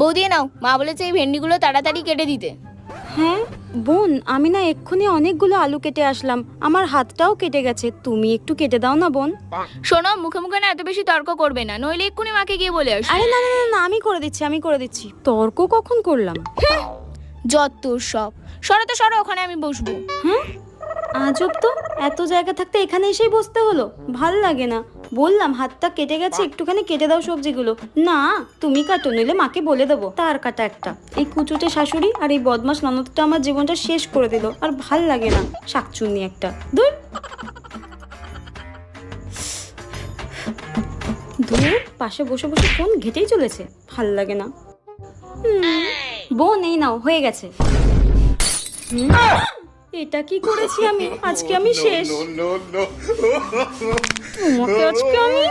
বৌদি নাও। মা বলেছে এই ভেন্ডিগুলো তাড়াতাড়ি কেটে দিতে। হ্যাঁ বোন আমি না এক্ষুনি অনেকগুলো আলু কেটে আসলাম। আমার হাতটাও কেটে গেছে। তুমি একটু কেটে দাও না বোন। শোনো মুখে মুখে না এত বেশি তর্ক করবে না। নইলে এক্ষুনি মাকে গিয়ে বলে আস আরে না না না, না আমি করে দিচ্ছি আমি করে দিচ্ছি। তর্ক কখন করলাম? যত সব। সরো তো সরো ওখানে আমি বসবো। হ্যাঁ? আজব তো। এত জায়গা থাকতে এখানে এসেই বসতে হলো। ভালো লাগে না। বললাম হাতটা কেটে গেছে একটুখানি কেটে দাও সবজিগুলো। না তুমি কাটো নিলে মাকে বলে দেবো। তার কাটা একটা। এই কুচুটে শাশুড়ি আর এই বদমাস ননদটা আমার জীবনটা শেষ করে দিল। আর ভালো লাগে না শাকচুন্নি একটা। দূর দূর পাশে বসে বসে ফোন ঘেটেই চলেছে। ভালো লাগে না। বোন এই নাও হয়ে গেছে। হুম, এটা কি করেছি আমি? আজকে আমি শেষ। তোমাকে আজকে আমি